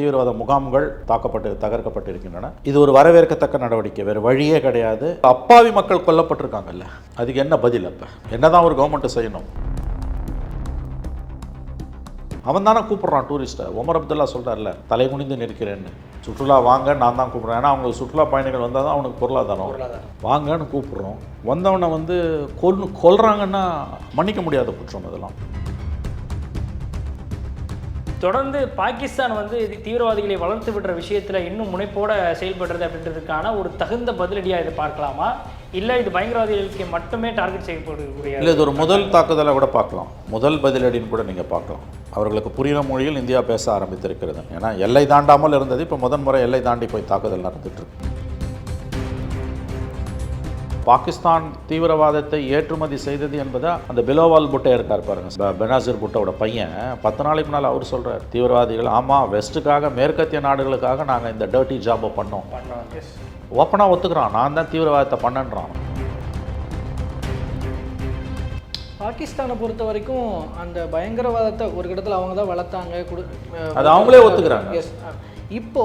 தீவிரவாத முகாம்கள் தாக்கப்பட்டு தகர்க்கப்பட்டிருக்கின்றன. இது ஒரு வரவேற்கத்தக்க நடவடிக்கை. வேறு வழியே கிடையாது. அப்பாவி மக்கள் கொல்லப்பட்டிருக்காங்கல்ல. அதுக்கு என்ன பதில் அப்போ? என்னதான் ஒரு கவர்மெண்ட் செய்யணும். அவன் தானே கூப்பிட்றான் டூரிஸ்ட்டை ஒமர் அப்துல்லா சொல்கிறார்ல தலை குனிந்து நிற்கிறேன்னு. சுற்றுலா வாங்க நான் தான் கூப்பிட்றேன். ஏன்னா அவங்களுக்கு சுற்றுலா பயணிகள் வந்தால் தான் அவனுக்கு பொருளாதாரம். வாங்கன்னு கூப்பிட்றோம். வந்தவனை வந்து கொல் கொல்றாங்கன்னா மன்னிக்க முடியாத குற்றம் இதெல்லாம் தொடர்ந்து பாகிஸ்தான் வந்து இது தீவிரவாதிகளை வளர்த்து விடுற விஷயத்தில் இன்னும் முனைப்போட செயல்படுறது அப்படின்றதுக்கான ஒரு தகுந்த பதிலடியாக இதை பார்க்கலாமா? இல்லை இது பயங்கரவாதிகளுக்கு மட்டுமே டார்கெட் செய்யப்படக்கூடிய இல்லை இது ஒரு முதல் தாக்குதலை கூட பார்க்கலாம். முதல் பதிலடின்னு கூட நீங்கள் பார்க்கலாம். அவர்களுக்கு புரிகிற மொழியில் இந்தியா பேச ஆரம்பித்திருக்கிறது. ஏன்னா எல்லை தாண்டாமல் இருந்தது. இப்போ முதன் முறை எல்லை தாண்டி போய் தாக்குதல் நடந்துட்டு இருக்கு. பாகிஸ்தான் தீவிரவாதத்தை ஏற்றுமதி செய்தது என்பதை அந்த பிலோவால் புட்டை இருக்கார் பாருங்க. பெனாசிர் புட்டோட பையன். பத்து நாளைக்கு முன்னால் அவர் சொல்றார் தீவிரவாதிகள் ஆமாம் வெஸ்ட்டுக்காக மேற்கத்திய நாடுகளுக்காக நாங்கள் இந்த டர்ட்டி ஜாபை பண்ணோம். ஓப்பனாக ஒத்துக்கிறான். நான் தான் தீவிரவாதத்தை பண்ணன்றான். பாகிஸ்தானை பொறுத்த வரைக்கும் அந்த பயங்கரவாதத்தை ஒரு இடத்துல அவங்க தான் வளர்த்தாங்க குடு அது அவங்களே ஒத்துக்கிறாங்க. எஸ் இப்போ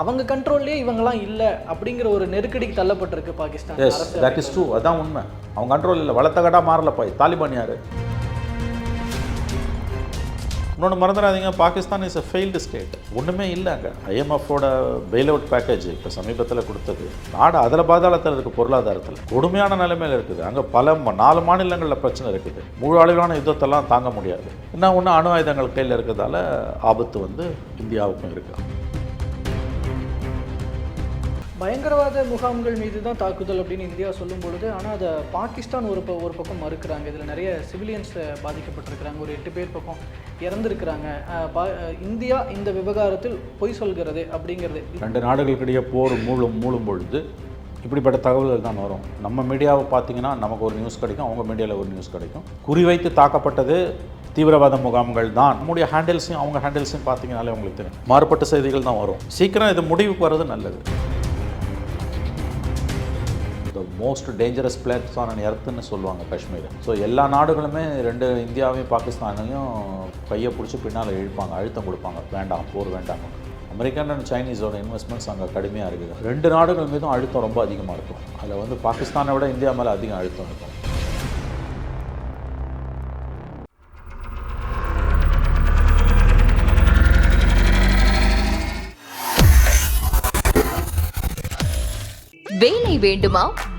அவங்க கண்ட்ரோல்லே இவங்கெல்லாம் இல்லை அப்படிங்கிற ஒரு நெருக்கடிக்கு தள்ளப்பட்டிருக்கு Pakistan yes that is true அதான் உண்மை. அவங்க கண்ட்ரோல் இல்லை. வளர்த்தகடா மாறலப்பா தாலிபான் யாரு? இன்னொன்று மறந்துடாதீங்க. Pakistan is a failed state ஒன்றுமே இல்லை அங்கே. ஐஎம்எஃபோட பெயில் அவுட் பேக்கேஜ் இப்போ சமீபத்தில் கொடுத்தது. நாடு அதில் பாதாளத்தில் இருக்குது பொருளாதாரத்தில். கொடுமையான நிலைமையில் இருக்குது. அங்கே பல நாலு மாநிலங்களில் பிரச்சனை இருக்குது. முழு அளவிலான யுத்தத்தெல்லாம் தாங்க முடியாது. என்ன ஒன்று அணு ஆயுதங்கள் கையில் இருக்கிறதால ஆபத்து வந்து இந்தியாவுக்கும் இருக்குது பயங்கரவாத முகாம்கள் மீது தான் தாக்குதல் அப்படின்னு இந்தியா சொல்லும் பொழுது ஆனால் அதை பாகிஸ்தான் ஒரு ப ஒரு பக்கம் மறுக்கிறாங்க. இதில் நிறைய சிவிலியன்ஸ் பாதிக்கப்பட்டிருக்கிறாங்க. ஒரு எட்டு பேர் பக்கம் இறந்துருக்கிறாங்க. பா- இந்தியா இந்த விவகாரத்தில் பொய் சொல்கிறது அப்படிங்கிறது. ரெண்டு நாடுகளுக்கிடையே போர் மூழும் மூழும் பொழுது இப்படிப்பட்ட தகவல்கள் தான் வரும். நம்ம மீடியாவை பார்த்தீங்கன்னா நமக்கு ஒரு நியூஸ் கிடைக்கும் அவங்க மீடியாவில் ஒரு நியூஸ் கிடைக்கும். குறிவைத்து தாக்கப்பட்டது தீவிரவாத முகாம்கள் தான். நம்முடைய ஹேண்டில்ஸையும் அவங்க ஹேண்டில்ஸையும் பார்த்தீங்கனாலே உங்களுக்கு தெரியும். மாறுபட்ட செய்திகள் தான் வரும். சீக்கிரம் இது முடிவுக்கு வர்றது நல்லது. மோஸ்ட் டேஞ்சரஸ் பிளேஸ் ஆன் எர்த்துன்னு சொல்லுவாங்க காஷ்மீர். ஸோ எல்லா நாடுகளுமே ரெண்டு இந்தியாவையும் பாகிஸ்தானையும் கையை பிடிச்சி பின்னால் இழுப்பாங்க அழுத்தம் கொடுப்பாங்க. வேண்டாம் போர் வேண்டாம். அமெரிக்கன் அண்ட் சைனீஸோட இன்வெஸ்ட்மெண்ட்ஸ் அங்கே கடுமையாக இருக்குது. ரெண்டு நாடுகள் மீதும் அழுத்தம் ரொம்ப அதிகமாக இருக்கும். அதில் வந்து பாகிஸ்தானை விட இந்தியா மேலே அதிகம் அழுத்தம் இருக்கும். வேலை வேண்டுமா?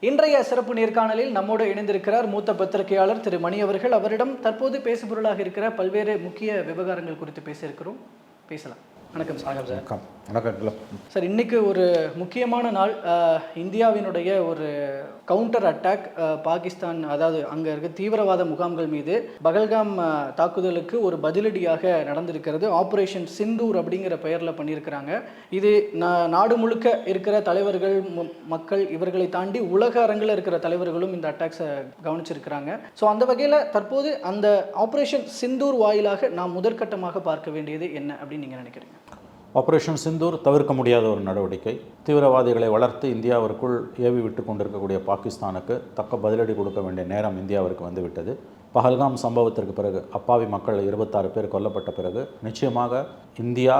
இன்றைய சிறப்பு நேர்காணலில் நம்மோடு இணைந்திருக்கிறார் மூத்த பத்திரிகையாளர் திரு மணி அவர்கள். அவரிடம் தற்போது பேசுபொருளாக இருக்கிற பல்வேறு முக்கிய விவகாரங்கள் குறித்து பேசியிருக்கிறோம். பேசலாம். வணக்கம் சார். வணக்கம். வணக்கம் கிளப். சார் இன்னைக்கு ஒரு முக்கியமான நாள். இந்தியாவினுடைய ஒரு கவுண்டர் அட்டாக் பாகிஸ்தான் அதாவது அங்கே இருக்க தீவிரவாத முகாம்கள் மீது பகல்காம் தாக்குதலுக்கு ஒரு பதிலடியாக நடந்திருக்கிறது. ஆபரேஷன் சிந்தூர் அப்படிங்கிற பெயரில் பண்ணியிருக்கிறாங்க. இது நாடு முழுக்க இருக்கிற தலைவர்கள் மக்கள் இவர்களை தாண்டி உலக அரங்கில் இருக்கிற தலைவர்களும் இந்த அட்டாக்ஸை கவனிச்சிருக்கிறாங்க. ஸோ அந்த வகையில் தற்போது அந்த ஆபரேஷன் சிந்தூர் வாயிலாக நாம் முதற்கட்டமாக பார்க்க வேண்டியது என்ன அப்படின்னு நீங்கள் நினைக்கிறீங்க? ஆப்ரேஷன் சிந்தூர் தவிர்க்க முடியாத ஒரு நடவடிக்கை. தீவிரவாதிகளை வளர்த்து இந்தியாவிற்குள் ஏவி விட்டு கொண்டிருக்கக்கூடிய பாகிஸ்தானுக்கு தக்க பதிலடி கொடுக்க வேண்டிய நேரம் இந்தியாவிற்கு வந்துவிட்டது. பஹல்காம் சம்பவத்திற்கு பிறகு அப்பாவி மக்கள் இருபத்தாறு பேர் கொல்லப்பட்ட பிறகு நிச்சயமாக இந்தியா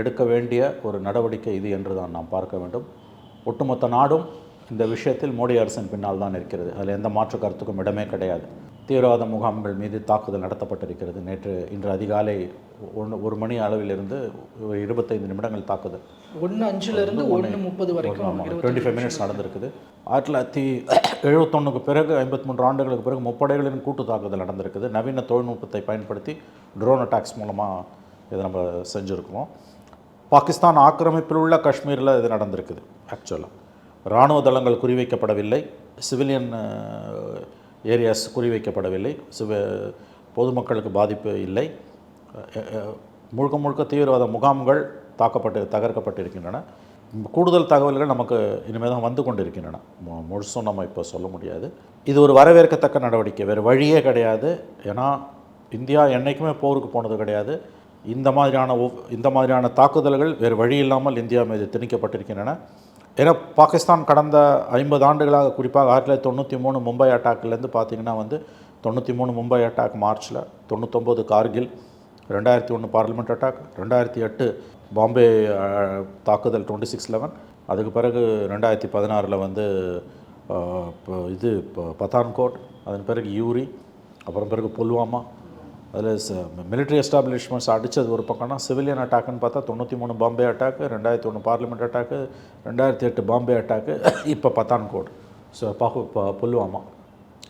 எடுக்க வேண்டிய ஒரு நடவடிக்கை இது என்று தான் நாம் பார்க்க வேண்டும். ஒட்டுமொத்த நாடும் இந்த விஷயத்தில் மோடி அரசின் பின்னால் தான் இருக்கிறது. அதில் எந்த மாற்று கருத்துக்கும் இடமே கிடையாது. தீவிரவாத முகாம்கள் மீது தாக்குதல் நடத்தப்பட்டிருக்கிறது. நேற்று இன்று அதிகாலை ஒன்று ஒரு மணி அளவிலிருந்து இருபத்தைந்து நிமிடங்கள் தாக்குதல். ஒன்று அஞ்சுலேருந்து ஒன்று முப்பது வரைக்கும் டுவெண்ட்டி ஃபைவ் மினிட்ஸ் நடந்திருக்குது. ஆயிரத்தி தொள்ளாயிரத்தி எழுபத்தொன்னுக்கு பிறகு ஐம்பத்தி மூன்று ஆண்டுகளுக்கு பிறகு முப்படைகளின் கூட்டு தாக்குதல் நடந்திருக்குது. நவீன தொழில்நுட்பத்தை பயன்படுத்தி ட்ரோன் அட்டாக்ஸ் மூலமாக இதை நம்ம செஞ்சுருக்கிறோம் பாகிஸ்தான் ஆக்கிரமிப்பில் உள்ள காஷ்மீரில் இது நடந்திருக்குது ஆக்சுவலாக இராணுவ தளங்கள் குறிவைக்கப்படவில்லை. Civilian areas குறிவைக்கப்படவில்லை. சிவ பொதுமக்களுக்கு பாதிப்பு இல்லை. முழுக்க முழுக்க தீவிரவாத முகாம்கள் தாக்கப்பட்டு தகர்க்கப்பட்டிருக்கின்றன. கூடுதல் தகவல்கள் நமக்கு இனிமேல் தான் வந்து கொண்டிருக்கின்றன. முழுசும் நம்ம இப்போ சொல்ல முடியாது. இது ஒரு வரவேற்கத்தக்க நடவடிக்கை. வேறு வழியே கிடையாது. ஏன்னா இந்தியா என்றைக்குமே போருக்கு போனது கிடையாது. இந்த மாதிரியான ஒவ்- இந்த மாதிரியான தாக்குதல்கள் வேறு வழி இல்லாமல் இந்தியா மீது திணிக்கப்பட்டிருக்கின்றன. ஏன்னா பாகிஸ்தான் கடந்த ஐம்பது ஆண்டுகளாக குறிப்பாக ஆயிரத்தி தொள்ளாயிரத்தி தொண்ணூற்றி மூணு மும்பை அட்டாக்லேருந்து பார்த்தீங்கன்னா வந்து தொண்ணூற்றி மூணு மும்பை அட்டாக் மார்ச்சில் தொண்ணூத்தொம்பது கார்கில் ரெண்டாயிரத்தி ஒன்று பார்லிமெண்ட் அட்டாக் ரெண்டாயிரத்தி எட்டு பாம்பே தாக்குதல் டுவெண்ட்டி சிக்ஸ் லெவன் அதுக்கு பிறகு ரெண்டாயிரத்தி பதினாறில் வந்து இப்போ இது இப்போ பத்தான்கோட் அதன் பிறகு யூரி அப்புறம் பிறகு புல்வாமா அதில் மிலிட்ரி எஸ்டாப்ளிஷ்மெண்ட்ஸ் அடித்தது ஒரு பக்கம்னா சிவிலியன் அட்டாக்னு பார்த்தா தொண்ணூற்றி மூணு பாம்பே அட்டாக்கு ரெண்டாயிரத்தி ஒன்று பார்லிமெண்ட் அட்டாக்கு ரெண்டாயிரத்தி எட்டு பாம்பே அட்டாக்கு இப்போ பத்தான்கோட் ஸோ பகு ப- புல்வாமா.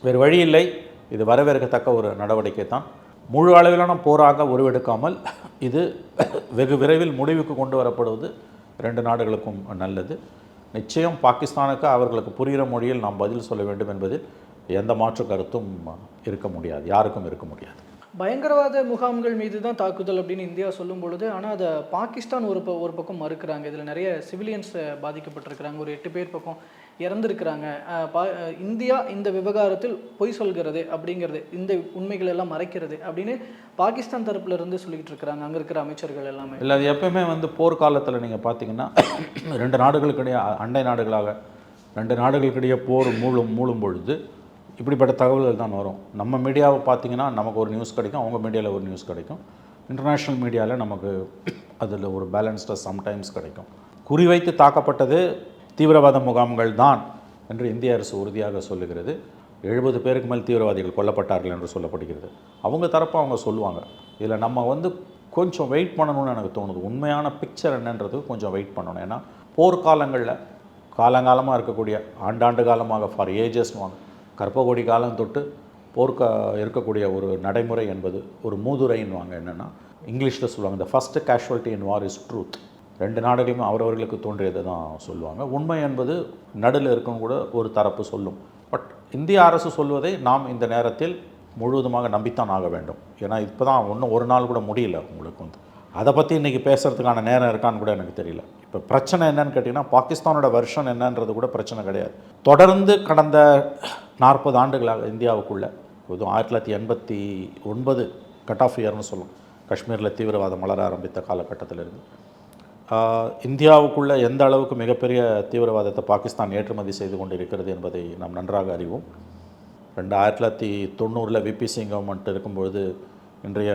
வேறு வழி இல்லை. இது வரவேற்கத்தக்க ஒரு நடவடிக்கை தான். முழு அளவிலான போராக உருவெடுக்காமல் இது வெகு விரைவில் முடிவுக்கு கொண்டு வரப்படுவது ரெண்டு நாடுகளுக்கும் நல்லது. நிச்சயம் பாகிஸ்தானுக்கு அவர்களுக்கு புரிகிற மொழியில் நாம் பதில் சொல்ல வேண்டும் என்பதில் எந்த மாற்று கருத்தும் இருக்க முடியாது. யாருக்கும் இருக்க முடியாது. பயங்கரவாத முகாம்கள் மீது தான் தாக்குதல் அப்படின்னு இந்தியா சொல்லும் பொழுது ஆனால் அதை பாகிஸ்தான் ஒரு ப ஒரு பக்கம் மறுக்கிறாங்க. இதில் நிறைய சிவிலியன்ஸ் பாதிக்கப்பட்டிருக்கிறாங்க. ஒரு எட்டு பேர் பக்கம் இறந்துருக்கிறாங்க. பா இந்தியா இந்த விவகாரத்தில் பொய் சொல்கிறது அப்படிங்கிறது இந்த உண்மைகள் எல்லாம் மறைக்கிறது அப்படின்னு பாகிஸ்தான் தரப்புல இருந்து சொல்லிட்டு இருக்கிறாங்க. அங்கே இருக்கிற அமைச்சர்கள் எல்லாமே. இல்லை அது எப்பயுமே வந்து போர்க்காலத்தில் நீங்கள் பார்த்தீங்கன்னா ரெண்டு நாடுகளுக்கிடையே அண்டை நாடுகளாக ரெண்டு நாடுகளுக்கிடையே போர் மூழும் மூழும் பொழுது இப்படிப்பட்ட தகவல்கள் தான் வரும். நம்ம மீடியாவை பார்த்தீங்கன்னா நமக்கு ஒரு நியூஸ் கிடைக்கும் அவங்க மீடியாவில் ஒரு நியூஸ் கிடைக்கும். இன்டர்நேஷ்னல் மீடியாவில் நமக்கு அதில் ஒரு பேலன்ஸ்டாக சம்டைம்ஸ் கிடைக்கும். குறிவைத்து தாக்கப்பட்டது தீவிரவாத முகாம்கள் தான் என்று இந்திய அரசு உறுதியாக சொல்லுகிறது. எழுபது பேருக்கு மேல் தீவிரவாதிகள் கொல்லப்பட்டார்கள் என்று சொல்லப்படுகிறது. அவங்க தரப்பாக அவங்க சொல்லுவாங்க. இதில் நம்ம வந்து கொஞ்சம் வெயிட் பண்ணணும்னு எனக்கு தோணுது. உண்மையான பிக்சர் என்னன்றது கொஞ்சம் வெயிட் பண்ணணும். ஏன்னா போர்க்காலங்களில் காலங்காலமாக இருக்கக்கூடிய ஆண்டாண்டு காலமாக ஃபார் ஏஜஸ்வாங்க கற்பகோடி காலம் தொட்டு போர்க்க இருக்கக்கூடிய ஒரு நடைமுறை என்பது ஒரு மூதுரைன்னுவாங்க என்னென்னா இங்கிலீஷில் சொல்லுவாங்க இந்த first casualty in war is truth ரெண்டு நாடுகளையும் அவரவர்களுக்கு தோன்றியதை தான் சொல்லுவாங்க. உண்மை என்பது நடுவில் இருக்கும் கூட ஒரு தரப்பு சொல்லும். பட் இந்திய அரசு சொல்வதை நாம் இந்த நேரத்தில் முழுவதுமாக நம்பித்தான் ஆக வேண்டும். ஏன்னா இப்போ தான் ஒன்றும் ஒரு நாள் கூட முடியல உங்களுக்கு வந்து. அதை பற்றி இன்றைக்கி பேசுகிறதுக்கான நேரம் இருக்கான்னு கூட எனக்கு தெரியல. இப்போ பிரச்சனை என்னன்னு கேட்டிங்கன்னா பாகிஸ்தானோட வருஷன் என்னன்றது கூட பிரச்சனை கிடையாது. தொடர்ந்து கடந்த நாற்பது ஆண்டுகளாக இந்தியாவுக்குள்ளே இதுவும் ஆயிரத்தி தொள்ளாயிரத்தி எண்பத்தி ஒன்பது கட் ஆஃப் இயர்னு சொல்லும் காஷ்மீரில் தீவிரவாதம் மலர ஆரம்பித்த காலகட்டத்திலிருந்து. இந்தியாவுக்குள்ளே எந்த அளவுக்கு மிகப்பெரிய தீவிரவாதத்தை பாகிஸ்தான் ஏற்றுமதி செய்து கொண்டிருக்கிறது என்பதை நாம் நன்றாக அறிவோம். ரெண்டு ஆயிரத்தி தொள்ளாயிரத்தி தொண்ணூறில் விபி சிங் கவர்மெண்ட் இருக்கும்பொழுது இன்றைய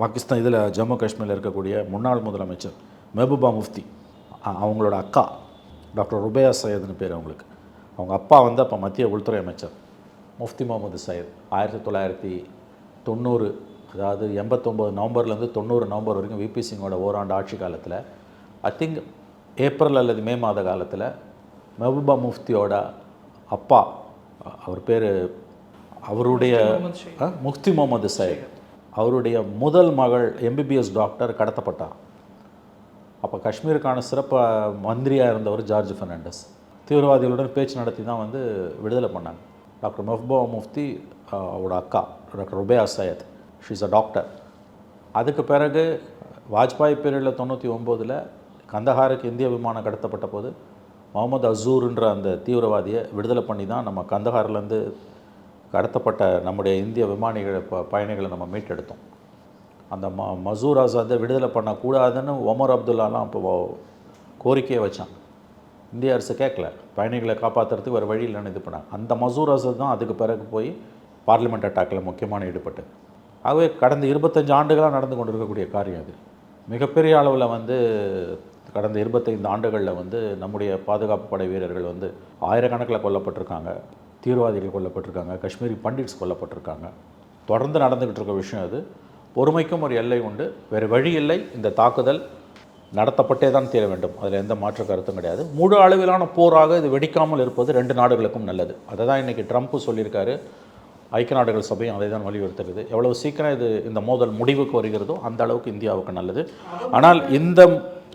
பாகிஸ்தான் இதில் ஜம்மு காஷ்மீரில் இருக்கக்கூடிய முன்னாள் முதலமைச்சர் மெஹபூபா முஃப்தி அவங்களோட அக்கா டாக்டர் ருபையா சையதுன்னு பேர் அவங்களுக்கு. அவங்க அப்பா வந்து அப்போ மத்திய உள்துறை அமைச்சர் முஃப்தி முகமது சையத். ஆயிரத்தி தொள்ளாயிரத்தி தொண்ணூறு அதாவது எண்பத்தொம்போது நவம்பர்லேருந்து தொண்ணூறு நவம்பர் வரைக்கும் விபி சிங்கோட ஓராண்டு ஆட்சி காலத்தில் ஐ திங்க் ஏப்ரல் அல்லது மே மாத காலத்தில் மெஹபூபா முஃப்தியோட அப்பா அவர் பேர் அவருடைய முஃப்தி முகமது சையத். அவருடைய முதல் மகள் எம்பிபிஎஸ் டாக்டர் கடத்தப்பட்டார். அப்போ காஷ்மீருக்கான சிறப்பு மந்திரியாக இருந்தவர் ஜார்ஜ் ஃபெர்னாண்டஸ் தீவிரவாதிகளுடன் பேச்சு நடத்தி தான் வந்து விடுதலை பண்ணாங்க. டாக்டர் மெஹ்பூபா முஃப்தி அவரோட அக்கா doctor Rubaiya Sayeed. She's a doctor அதுக்கு பிறகு வாஜ்பாய் பீரியடில் தொண்ணூற்றி ஒம்போதில் கந்தஹாருக்கு இந்திய விமானம் கடத்தப்பட்ட போது முகமது அசூர்ன்ற அந்த தீவிரவாதியை விடுதலை பண்ணி தான் நம்ம கந்தஹார்லேருந்து கடத்தப்பட்ட நம்முடைய இந்திய விமானிகளை ப பயணிகளை நம்ம மீட்டெடுத்தோம். அந்த ம மசூர் ஆசாத்தை விடுதலை பண்ணக்கூடாதுன்னு ஒமர் அப்துல்லாலாம் அப்போ கோரிக்கையை வச்சான். இந்திய அரசு கேட்கல. பயணிகளை காப்பாற்றுறதுக்கு வேறு வழி இல்லைன்னு இது பண்ணாங்க அந்த மசூர் அரசு தான் அதுக்கு பிறகு போய் பார்லிமெண்ட் அட்டாக்கில் முக்கியமான ஈடுபட்டு. ஆகவே கடந்த இருபத்தஞ்சு ஆண்டுகளாக நடந்து கொண்டிருக்கக்கூடிய காரியம் அது. மிகப்பெரிய அளவில் வந்து கடந்த இருபத்தைந்து ஆண்டுகளில் வந்து நம்முடைய பாதுகாப்பு படை வீரர்கள் வந்து ஆயிரக்கணக்கில் கொல்லப்பட்டிருக்காங்க. தீவிரவாதிகள் கொல்லப்பட்டிருக்காங்க. காஷ்மீரி பண்டிட்ஸ் கொல்லப்பட்டிருக்காங்க. தொடர்ந்து நடந்துக்கிட்டு இருக்க விஷயம் அது. பொறுமைக்கும் ஒரு எல்லை உண்டு. வேறு வழி இல்லை. இந்த தாக்குதல் நடத்தப்பட்டே தான் தீர வேண்டும். அதில் எந்த மாற்று கருத்தும் கிடையாது. முழு அளவிலான போராக இது வெடிக்காமல் இருப்பது ரெண்டு நாடுகளுக்கும் நல்லது. அதை தான் இன்றைக்கி ட்ரம்ப் சொல்லியிருக்காரு. ஐக்கிய நாடுகள் சபையும் அதை தான் வலியுறுத்துகிறது. எவ்வளவு சீக்கிரம் இது இந்த மோதல் முடிவுக்கு வருகிறதோ அந்த அளவுக்கு இந்தியாவுக்கு நல்லது. ஆனால் இந்த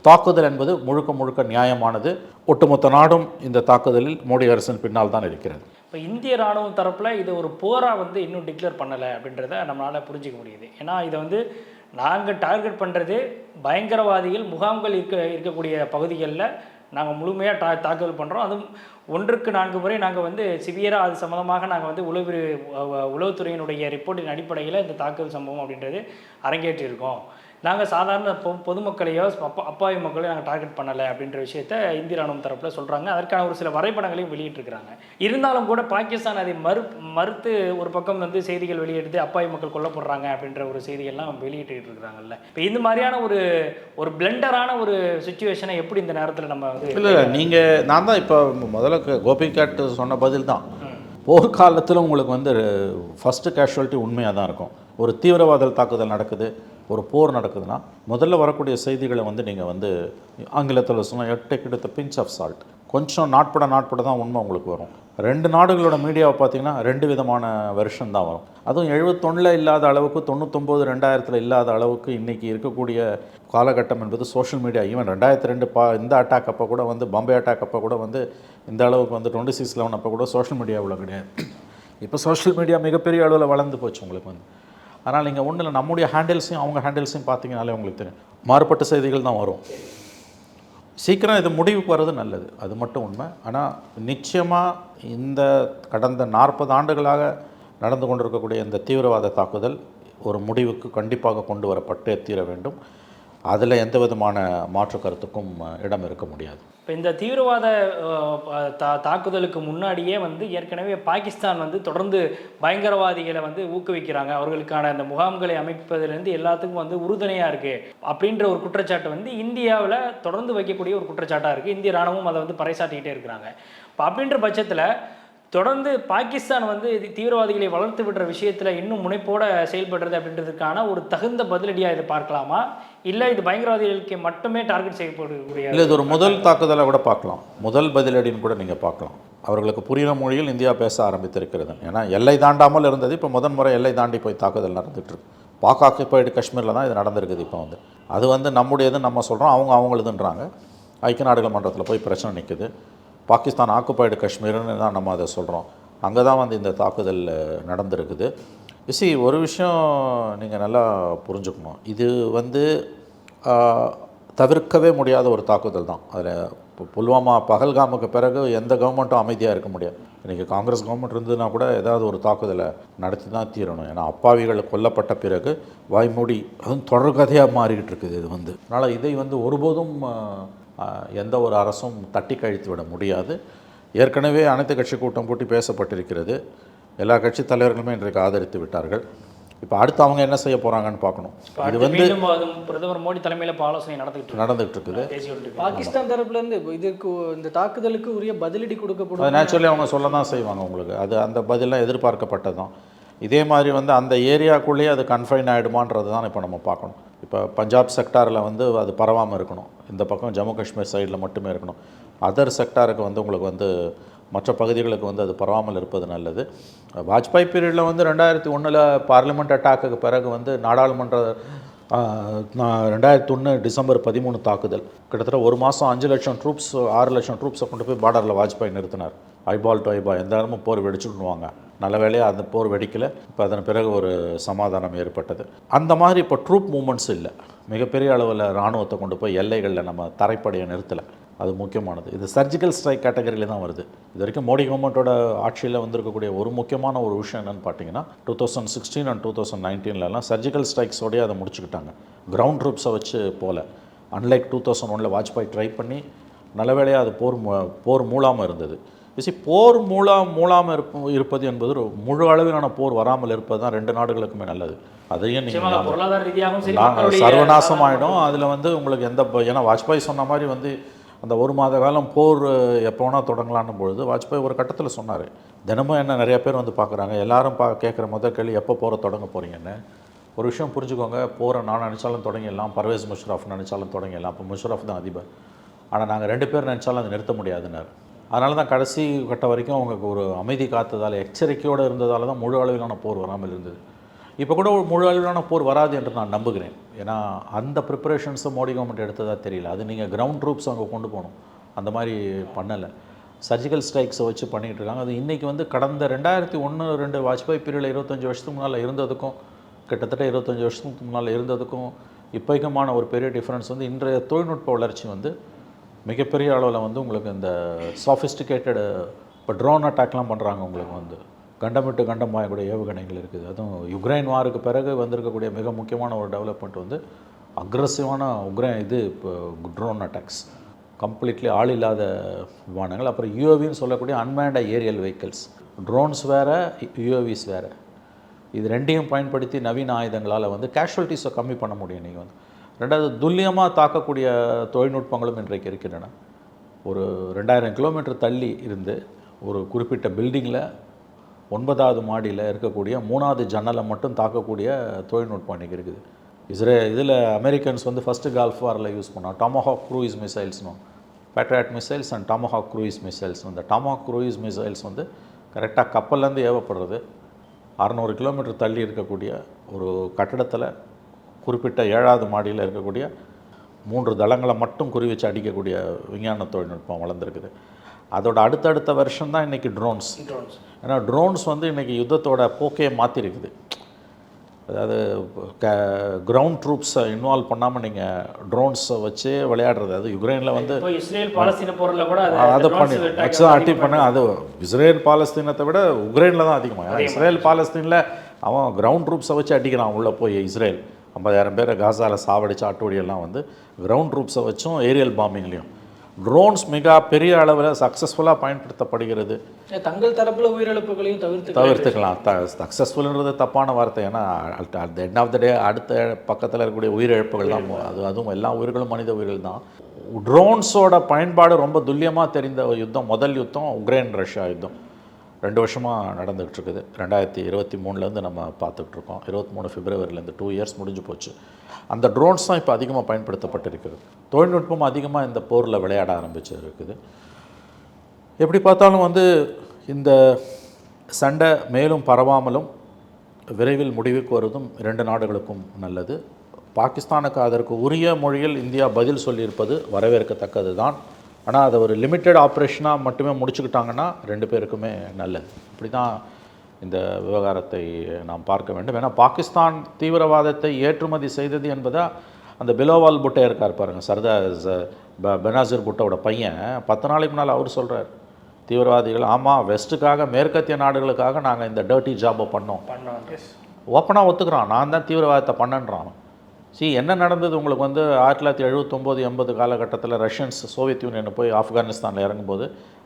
தாக்குதல் என்பது முழுக்க முழுக்க நியாயமானது. ஒட்டுமொத்த நாடும் இந்த தாக்குதலில் மோடி அரசின் பின்னால் தான் இருக்கிறது. இப்போ இந்திய ராணுவம் தரப்பில் இது ஒரு போராக வந்து இன்னும் டிக்ளேர் பண்ணலை அப்படின்றத நம்மளால் புரிஞ்சிக்க முடியுது. ஏன்னா இதை வந்து நாங்கள் டார்கெட் பண்ணுறது பயங்கரவாதிகள் முகாம்கள் இருக்க இருக்கக்கூடிய பகுதிகளில் நாங்கள் முழுமையாக தா தாக்குதல் பண்ணுறோம் அதுவும் ஒன்றுக்கு நான்கு முறை நாங்கள் வந்து சிவியராக அது சம்மந்தமாக நாங்கள் வந்து உளவு உளவுத்துறையினுடைய ரிப்போர்ட்டின் அடிப்படையில் இந்த தாக்குதல் சம்பவம் அப்படின்றது அரங்கேற்றிருக்கோம். நாங்கள் சாதாரண பொ பொதுமக்களையோ அப்பா அப்பாவி மக்களையோ நாங்கள் டார்கெட் பண்ணலை அப்படின்ற விஷயத்த இந்திய ராணுவம் தரப்பில் சொல்கிறாங்க அதற்கான ஒரு சில வரைபடங்களையும் வெளியிட்டிருக்கிறாங்க. இருந்தாலும் கூட பாகிஸ்தான் அதை மறு மறுத்து ஒரு பக்கம் வந்து செய்திகள் வெளியிடுது அப்பாவி மக்கள் கொல்லப்படுறாங்க அப்படின்ற ஒரு செய்தியெல்லாம் வெளியிட்டு இருக்கிறாங்கல்ல இப்போ இந்த மாதிரியான ஒரு ஒரு பிளெண்டரான ஒரு சுச்சுவேஷனை எப்படி இந்த நேரத்தில் நம்ம வந்து இல்லை நீங்கள் நான் தான் இப்போ முதல்ல கோபிகாட் சொன்ன பதில் தான். போர்க்காலத்தில் உங்களுக்கு வந்து ஃபஸ்ட்டு கேஷுவாலிட்டி உண்மையாக தான் இருக்கும். ஒரு தீவிரவாத தாக்குதல் நடக்குது. ஒரு போர் நடக்குதுன்னா முதல்ல வரக்கூடிய செய்திகளை வந்து நீங்கள் வந்து ஆங்கிலத்தில் சொன்னால் டேக் எடுத்த பிஞ்ச் ஆஃப் சால்ட் கொஞ்சம் நாட்பட நாட்பட தான் உண்மை உங்களுக்கு வரும். ரெண்டு நாடுகளோட மீடியாவை பார்த்தீங்கன்னா ரெண்டு விதமான வெர்ஷன் தான் வரும். அதுவும் எழுபத்தொன்னில் இல்லாத அளவுக்கு தொண்ணூத்தொம்பது ரெண்டாயிரத்தில் இல்லாத அளவுக்கு இன்றைக்கி இருக்கக்கூடிய காலகட்டம் என்பது சோஷியல் மீடியா ஈவன் ரெண்டாயிரத்தி ரெண்டு பா இந்த அட்டாக் அப்போ கூட வந்து பாம்பே அட்டாக் அப்போ கூட வந்து இந்த அளவுக்கு வந்து டுவெண்ட்டி சிக்ஸ் லெவன் அப்போ கூட சோஷியல் மீடியா இவ்வளோ கிடையாது. இப்போ சோஷியல் மீடியா மிகப்பெரிய அளவில் வளர்ந்து போச்சு உங்களுக்கு வந்து. அதனால் நீங்கள் ஒன்றும் இல்லை நம்முடைய ஹேண்டில்ஸையும் அவங்க ஹேண்டில்ஸையும் பார்த்தீங்கனாலே உங்களுக்கு தெரியும். மாறுபட்ட செய்திகள் தான் வரும். சீக்கிரம் இது முடிவுக்கு வர்றது நல்லது அது மட்டும் உண்மை. ஆனால் நிச்சயமாக இந்த கடந்த நாற்பது ஆண்டுகளாக நடந்து கொண்டிருக்கக்கூடிய இந்த தீவிரவாத தாக்குதல் ஒரு முடிவுக்கு கண்டிப்பாக கொண்டு வரப்பட்டே தீர வேண்டும். அதில் எந்த விதமான மாற்று கருத்துக்கும் இடம் இருக்க முடியாது. இப்போ இந்த தீவிரவாத தா தாக்குதலுக்கு முன்னாடியே வந்து ஏற்கனவே பாகிஸ்தான் வந்து தொடர்ந்து பயங்கரவாதிகளை வந்து ஊக்குவிக்கிறாங்க. அவர்களுக்கான அந்த முகாம்களை அமைப்பதிலிருந்து எல்லாத்துக்கும் வந்து உறுதுணையாக இருக்குது அப்படின்ற ஒரு குற்றச்சாட்டு வந்து இந்தியாவில் தொடர்ந்து வைக்கக்கூடிய ஒரு குற்றச்சாட்டாக இருக்குது இந்திய ராணுவம் அதை வந்து பறைசாட்டிக்கிட்டே இருக்கிறாங்க. இப்போ அப்படின்ற பட்சத்தில் தொடர்ந்து பாகிஸ்தான் வந்து இது தீவிரவாதிகளை வளர்த்து விடுற விஷயத்தில் இன்னும் முனைப்போட செயல்படுறது அப்படின்றதுக்கான ஒரு தகுந்த பதிலடியாக இதை பார்க்கலாமா? இல்லை இது பயங்கரவாதிகளுக்கு மட்டுமே டார்கெட் செய்யப்படக்கூடிய இல்லை இது ஒரு முதல் தாக்குதலை கூட பார்க்கலாம். முதல் பதிலடின்னு கூட நீங்கள் பார்க்கலாம். அவர்களுக்கு புரிகிற மொழியில் இந்தியா பேச ஆரம்பித்திருக்கிறது. ஏன்னா எல்லை தாண்டாமல் இருந்தது. இப்போ முதன் முறை எல்லை தாண்டி போய் தாக்குதல் நடந்துகிட்ருக்கு இருக்கு பாக் காஷ்மீரில் தான் இது நடந்திருக்குது இப்போ வந்து. அது வந்து நம்முடையது நம்ம சொல்கிறோம் அவங்க அவங்களுதுன்றாங்க. ஐக்கிய நாடுகள் மன்றத்தில் போய் பிரச்சனை நிற்குது பாகிஸ்தான் ஆக்குப்பைடு காஷ்மீர்னு தான் நம்ம அதை சொல்கிறோம் அங்கே தான் வந்து இந்த தாக்குதல் நடந்திருக்குது. இசி ஒரு விஷயம் நீங்கள் நல்லா புரிஞ்சுக்கணும். இது வந்து தவிர்க்கவே முடியாத ஒரு தாக்குதல் தான். அதில் புல்வாமா பகல்காமுக்கு பிறகு எந்த கவர்மெண்ட்டும் அமைதியாக இருக்க முடியாது. இன்றைக்கி காங்கிரஸ் கவர்மெண்ட் இருந்ததுன்னா கூட ஏதாவது ஒரு தாக்குதலை நடத்தி தான் தீரணும். ஏன்னா அப்பாவிகள் கொல்லப்பட்ட பிறகு வாய்மூடி அதுவும் தொடர்கதையாக மாறிக்கிட்டு இருக்குது இது வந்து. அதனால் இதை வந்து ஒருபோதும் எந்த ஒரு அரசும் தட்டி கழித்து விட முடியாது. ஏற்கனவே அனைத்து கட்சி கூட்டம் கூட்டி பேசப்பட்டிருக்கிறது. எல்லா கட்சி தலைவர்களுமே இன்றைக்கு ஆதரித்து விட்டார்கள். இப்போ அடுத்து அவங்க என்ன செய்ய போகிறாங்கன்னு பார்க்கணும். இது வந்து பிரதமர் மோடி தலைமையில் இப்போ ஆலோசனை நடந்துகிட்டு இருக்கு. நடந்துகிட்டு இருக்குது. பாகிஸ்தான் தரப்புல இருந்து இதுக்கு இந்த தாக்குதலுக்கு உரிய பதிலடி கொடுக்கப்படும். அது நேச்சுரலி அவங்க சொல்ல தான் செய்வாங்க உங்களுக்கு. அது அந்த பதிலாம் எதிர்பார்க்கப்பட்டது தான் இதே மாதிரி வந்து அந்த ஏரியாக்குள்ளேயே அது கன்ஃபைன் ஆகிடுமான்றது தான் இப்போ நம்ம பார்க்கணும். இப்போ பஞ்சாப் செக்டாரில் வந்து அது பரவாமல் இருக்கணும். இந்த பக்கம் ஜம்மு காஷ்மீர் சைடில் மட்டுமே இருக்கணும். அதர் செக்டாருக்கு வந்து உங்களுக்கு வந்து மற்ற பகுதிகளுக்கு வந்து அது பரவாமல் இருப்பது நல்லது. வாஜ்பாய் பீரியடில் வந்து ரெண்டாயிரத்தி ஒன்றில் பார்லிமெண்ட் அட்டாக்குக்கு பிறகு வந்து நாடாளுமன்ற ரெண்டாயிரத்தி ஒன்று டிசம்பர் பதிமூணு தாக்குதல். கிட்டத்தட்ட ஒரு மாதம் அஞ்சு லட்சம் ட்ரூப்ஸ் ஆறு லட்சம் ட்ரூப்ஸை கொண்டு போய் பார்டரில் வாஜ்பாய் நிறுத்தினார். ஐபால் டு ஐபால் எந்த நேரமும் போர் வெடிச்சுடுவாங்க நல்ல வேளையாக அந்த போர் வெடிக்கலை இப்போ அதன் பிறகு ஒரு சமாதானம் ஏற்பட்டது. அந்த மாதிரி இப்போ ட்ரூப் மூமெண்ட்ஸ் இல்லை. மிகப்பெரிய அளவில் இராணுவத்தை கொண்டு போய் எல்லைகளில் நம்ம தரைப்படையை நிறுத்தலை. அது முக்கியமானது. இது சர்ஜிக்கல் ஸ்ட்ரைக் கேட்டகரியில் தான் வருது. இது வரைக்கும் மோடி கவர்மெண்ட்டோட ஆட்சியில் வந்திருக்கக்கூடிய ஒரு முக்கியமான ஒரு விஷயம் என்னென்னு பார்த்தீங்கன்னா two thousand sixteen and two thousand நைன்டீன்லலாம் surgical ஸ்ட்ரைக்ஸோடய அதை முடிச்சுக்கிட்டாங்க. கிரவுண்ட் ட்ரூப்ஸை வச்சு போல. அன்லைக் டூ தௌசண்ட் ஒனில் வாஜ்பாய் ட்ரை பண்ணி நல்ல வேளையாக அது போர் மூ- போர் மூலாமல் இருந்தது. சி போர் மூலா மூளாமல் இருப்ப இருப்பது என்பது ஒரு முழு அளவிலான போர் வராமல் இருப்பது தான் ரெண்டு நாடுகளுக்குமே நல்லது. அதையும் நீங்கள் சர்வநாசம் ஆகிடும் அதில் வந்து உங்களுக்கு எந்த ஏன்னா வாஜ்பாய் சொன்ன மாதிரி வந்து அந்த ஒரு மாத காலம் போர் எப்போ வேணால் தொடங்கலான்னும் பொழுது வாஜ்பாய் ஒரு கட்டத்தில் சொன்னார். தினமும் என்ன நிறைய பேர் வந்து பார்க்குறாங்க எல்லாரும் பா கேட்குற முதல் கேள்வி எப்போ போரை தொடங்க போகிறீங்கன்னு ஒரு விஷயம் புரிஞ்சுக்கோங்க. போரை நான் நினச்சாலும் தொடங்கிடலாம். பர்வேஸ் முஷரஃப் நினச்சாலும் தொடங்கிடலாம். அப்போ முஷரஃப் தான் அதிபர். ஆனால் நாங்கள் ரெண்டு பேர் நினச்சாலும் அதை நிறுத்த முடியாதுன்னார். அதனால தான் கடைசி கட்ட வரைக்கும் அவங்களுக்கு ஒரு அமைதி காத்ததால் எச்சரிக்கையோடு இருந்ததால் தான் முழு அளவிலான போர் வராமல் இருந்தது. இப்போ கூட ஒரு முழு அளவிலான போர் வராது என்று நான் நம்புகிறேன். ஏன்னா அந்த ப்ரிப்பரேஷன்ஸை மோடி கவர்மெண்ட் எடுத்ததாக தெரியல. அது நீங்கள் கிரவுண்ட் ட்ரூப்ஸ் அங்கே கொண்டு போகணும். அந்த மாதிரி பண்ணலை. சர்ஜிக்கல் ஸ்ட்ரைக்ஸை வச்சு பண்ணிகிட்டு இருக்காங்க. அது இன்றைக்கி வந்து கடந்த ரெண்டாயிரத்தி ஒன்று ரெண்டு வாஜ்பாய் பீரியடில் இருபத்தஞ்சி வருஷத்துக்கு முன்னால் இருந்ததுக்கும் கிட்டத்தட்ட இருபத்தஞ்சி வருஷத்துக்கு முன்னால் இருந்ததுக்கும் இப்போக்குமான ஒரு பெரிய டிஃப்ரென்ஸ் வந்து இன்றைய தொழில்நுட்ப வளர்ச்சி வந்து மிகப்பெரிய அளவில் வந்து உங்களுக்கு இந்த சாஃபிஸ்டிகேட்டடு இப்போ ட்ரோன் அட்டாக்லாம் பண்ணுறாங்க உங்களுக்கு வந்து. கண்டமிட்டு கண்டம் பாயக்கூடிய ஏவுகணைகள் இருக்குது. அதுவும் யுக்ரைன் வாருக்கு பிறகு வந்திருக்கக்கூடிய மிக முக்கியமான ஒரு டெவலப்மெண்ட் வந்து அக்ரஸிவான உக்ரைன் இது இப்போ ட்ரோன் அட்டாக்ஸ் கம்ப்ளீட்லி ஆள் இல்லாத விமானங்கள் அப்புறம் யூஏவின்னு சொல்லக்கூடிய அன்மேண்ட ஏரியல் வெஹிக்கிள்ஸ் ட்ரோன்ஸ் வேறு யூஏவிஸ் வேறு. இது ரெண்டையும் பயன்படுத்தி நவீன ஆயுதங்களால் வந்து கேஷுவலிட்டிஸை கம்மி பண்ண முடியும் நீங்கள் வந்து. ரெண்டாவது துல்லியமாக தாக்கக்கூடிய தொழில்நுட்பங்களும் இன்றைக்கு இருக்கின்றன. ஒரு ரெண்டாயிரம் கிலோமீட்டர் தள்ளி இருந்து ஒரு குறிப்பிட்ட பில்டிங்கில் ஒன்பதாவது மாடியில் இருக்கக்கூடிய மூணாவது ஜன்னலை மட்டும் தாக்கக்கூடிய தொழில்நுட்பம் இன்றைக்கி இருக்குது. இஸ்ரே இதில் அமெரிக்கன்ஸ் வந்து ஃபஸ்ட்டு கால்ஃப் வாரில் யூஸ் பண்ணோம். Tomahawk cruise மிசைல்ஸ்னும் Patriot missiles and Tomahawk cruise missiles இந்த டாமஹாக் க்ரூயிஸ் மிசைல்ஸ் வந்து கரெக்டாக கப்பல்லேருந்து ஏவப்படுறது. அறநூறு கிலோமீட்டர் தள்ளி இருக்கக்கூடிய ஒரு கட்டடத்தில் குறிப்பிட்ட ஏழாவது மாடியில் இருக்கக்கூடிய மூன்று தளங்களை மட்டும் குறி வச்சு அடிக்கக்கூடிய விஞ்ஞான தொழில்நுட்பம் வளர்ந்துருக்குது. அதோட அடுத்தடுத்த வருஷம் தான் இன்றைக்கி ட்ரோன்ஸ் ஏன்னா ட்ரோன்ஸ் வந்து இன்றைக்கி யுத்தத்தோட போக்கே மாற்றிருக்குது அதாவது க கிரவுண்ட் ட்ரூப்ஸை இன்வால்வ் பண்ணாமல் நீங்கள் ட்ரோன்ஸை வச்சு விளையாடுறது. அது யுக்ரைனில் வந்து இஸ்ரேல் பாலஸ்தீன போரில் கூட அது பண்ணி attack ஆக்சுவலாக அட்டி பண்ண அது இஸ்ரேல் பாலஸ்தீனத்தை விட உக்ரைனில் தான் அதிகமாக இஸ்ரேல் பாலஸ்தீனில் அவன் கிரவுண்ட் ட்ரூப்ஸை வச்சு அடிக்கிறான் உள்ளே போய் இஸ்ரேல். ஐம்பதாயிரம் பேரை காசாவில் சாவடிச்சு ஆட்டுவடியெல்லாம் வந்து கிரவுண்ட் ட்ரூப்ஸை வச்சும் ஏரியல் பாம்பிங்லேயும் ட்ரோன்ஸ் மிக பெரிய அளவில் சக்ஸஸ்ஃபுல்லாக பயன்படுத்தப்படுகிறது. தங்கள் தரப்புல உயிரிழப்புகளையும் தவிர்த்து தவிர்த்துக்கலாம். த சக்ஸஸ்ஃபுல்ன்றது தப்பான வார்த்தை. ஏன்னா at end of the day அடுத்த பக்கத்தில் இருக்கக்கூடிய உயிரிழப்புகள் தான். அது அதுவும் எல்லா உயிர்களும் மனித உயிர்கள் தான். ட்ரோன்ஸோட பயன்பாடு ரொம்ப துல்லியமாக தெரிந்த யுத்தம் முதல் யுத்தம் உக்ரைன் ரஷ்யா யுத்தம். ரெண்டு வருஷமாக நடந்துகிட்டு இருக்குது ரெண்டாயிரத்தி இருபத்தி மூணுலேருந்து நம்ம பார்த்துக்கிட்டு இருக்கோம் இருபத்தி மூணு பிப்ரவரிலேருந்து டூ இயர்ஸ் முடிஞ்சு போச்சு. அந்த ட்ரோன்ஸ் தான் இப்போ அதிகமாக பயன்படுத்தப்பட்டிருக்கிறது தொழில்நுட்பம் அதிகமாக இந்த போரில் விளையாட ஆரம்பிச்சு இருக்குது எப்படி பார்த்தாலும் வந்து இந்த சண்டை மேலும் பரவாமலும் விரைவில் முடிவுக்கு வருவதும் இரண்டு நாடுகளுக்கும் நல்லது. பாகிஸ்தானுக்கு அதற்கு உரிய மொழியில் இந்தியா பதில் சொல்லியிருப்பது வரவேற்கத்தக்கது தான் ஆனால் அதை ஒரு லிமிட்டெட் ஆப்ரேஷனாக மட்டுமே முடிச்சுக்கிட்டாங்கன்னா ரெண்டு பேருக்குமே நல்லது. இப்படி தான் இந்த விவகாரத்தை நாம் பார்க்க வேண்டும். ஏன்னா பாகிஸ்தான் தீவிரவாதத்தை ஏற்றுமதி செய்தது என்பதா அந்த பிலோவால் புட்டே இருக்கார் பாருங்கள் சர்தார் பெனாசிர் புட்டோட பையன். பத்து நாளைக்கு முன்னால் அவர் சொல்கிறார் தீவிரவாதிகள் ஆமாம் வெஸ்ட்டுக்காக மேற்கத்திய நாடுகளுக்காக நாங்கள் இந்த டர்ட்டி ஜாபை பண்ணோம். பண்ணோம் ஓப்பனாக ஒத்துக்கிறான். நான் தான் தீவிரவாதத்தை பண்ணன்றான். சி என்ன நடந்தது? உங்களுக்கு வந்து ஆயிரத்தி தொள்ளாயிரத்தி எழுபத்தொம்போது எண்பது காலகட்டத்தில் ரஷ்யன்ஸ் சோவியத் யூனியன் போய் ஆப்கானிஸ்தானில் இறங்கும்போது